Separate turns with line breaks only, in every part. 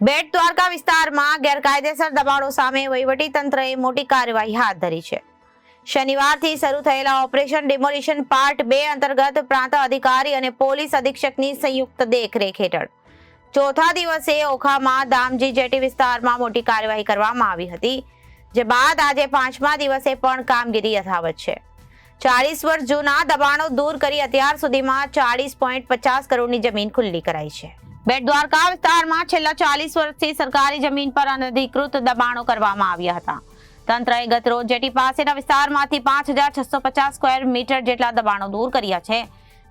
બેટ દ્વારકા વિસ્તારમાં ગેરકાયદેસર દબાણો સામે વહીવટી તંત્રએ મોટી કાર્યવાહી હાથ ધરી છે. શનિવારથી શરૂ થયેલા ઓપરેશન ડિમોલિશન પાર્ટ બે અંતર્ગત પ્રાંત અધિકારી અને પોલીસ અધિક્ષકની સંયુક્ત દેખરેખ હેઠળ. ચોથા દિવસે ઓખામાં દામજી જેટી વિસ્તારમાં મોટી કાર્યવાહી કરવામાં આવી હતી, જે બાદ આજે પાંચમા દિવસે પણ કામગીરી યથાવત છે. ચાલીસ વર્ષ જૂના દબાણો દૂર કરી અત્યાર સુધીમાં ચાલીસ પોઈન્ટ પચાસ કરોડની જમીન ખુલ્લી કરાઈ છે. બેટ દ્વારકા વિસ્તારમાં છેલ્લા ચાલીસ વર્ષથી સરકારી જમીન પર અનધિકૃત દબાણો કરવામાં આવ્યા હતા. તંત્રએ ગત રોજ જેટી પાસેના વિસ્તારમાંથી પાંચ હજાર છસો પચાસ સ્ક્વેર મીટર જેટલા દબાણો દૂર કર્યા છે,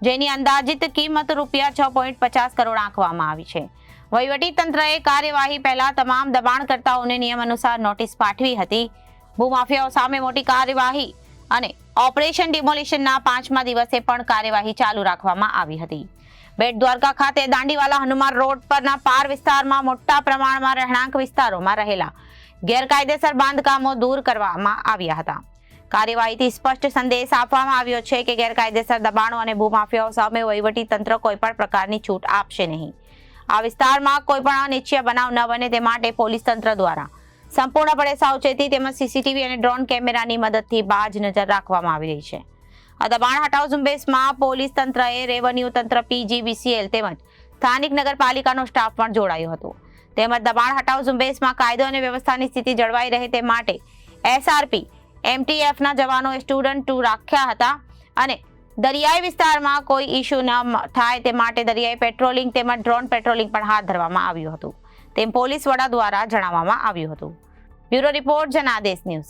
જેની અંદાજિત કિંમત રૂપિયા છ પોઈન્ટ પચાસ કરોડ આંકવામાં આવી છે. વહીવટી તંત્રએ કાર્યવાહી પહેલા તમામ દબાણકર્તાઓને નિયમ અનુસાર નોટિસ પાઠવી હતી. ભૂમાફિયાઓ સામે મોટી કાર્યવાહી અને ઓપરેશન ડિમોલિશનના પાંચમા દિવસે પણ કાર્યવાહી ચાલુ રાખવામાં આવી હતી. બેટ દ્વારકા ખાતે દાંડીવાલા હનુમાન રોડ પરના પાર વિસ્તારમાં મોટા પ્રમાણમાં રહેણાંક વિસ્તારોમાં રહેલા ગેરકાયદેસર બાંધકામો દૂર કરવામાં આવ્યા હતા. કાર્યવાહીથી સ્પષ્ટ સંદેશ આપવામાં આવ્યો છે કે ગેરકાયદેસર દબાણો અને ભૂમાફિયાઓ સામે વહીવટી તંત્ર કોઈ પણ પ્રકારની છૂટ આપશે નહીં. આ વિસ્તારમાં કોઈ પણ અનિચ્છનીય બનાવ ન બને તે માટે પોલીસ તંત્ર દ્વારા સંપૂર્ણપણે સાવચેતી તેમજ સીસીટીવી અને ડ્રોન કેમેરાની મદદથી બાજ નજર રાખવામાં આવી રહી છે. દબાણ હટાવ ઝુંબેશમાં પોલીસ તંત્રએ રેવન્યુ તંત્ર પીજીવીસીએલ તેમજ સ્થાનિક નગરપાલિકાનો સ્ટાફ પણ જોડાયો હતો. તેમજ દબાણ હટાવ ઝુંબેશમાં કાયદો અને વ્યવસ્થાની સ્થિતિ જળવાઈ રહે તે માટે એસઆરપી એમટીએફના જવાનો સ્ટુડન્ટ ટુ રાખ્યા હતા અને દરિયાઈ વિસ્તારમાં કોઈ ઇસ્યુ ન થાય તે માટે દરિયાઈ પેટ્રોલિંગ તેમજ ડ્રોન પેટ્રોલિંગ પણ હાથ ધરવામાં આવ્યું હતું. તેમ પોલીસ વડા દ્વારા જણાવવામાં આવ્યું હતું. Bureau report Janadesh news.